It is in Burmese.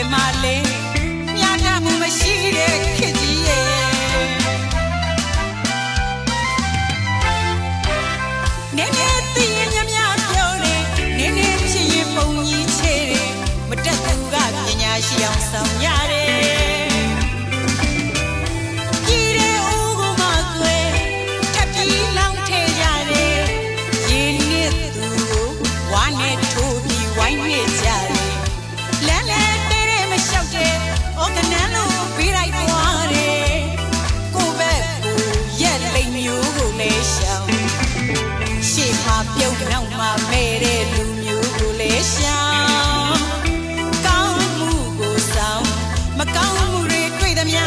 ယ်မှာလဲမြာနာမှုမရှိတဲ့ခေတ်ကြီးရဲ့နေနေသိရင်မြမြပြောတယ်နေနေဖြစ်ရင်ပုံကြီးချေတယ်မတက်သူကပညာရှိအောင်ဆောင်ရတယ် မှာပြုတ်မြောက်မှာမဲ့တဲ့လူမျိုးကိုလဲရှာကောင်းမှုကိုဆောင်မကောင်းမှုတွေတွေ့သမျှ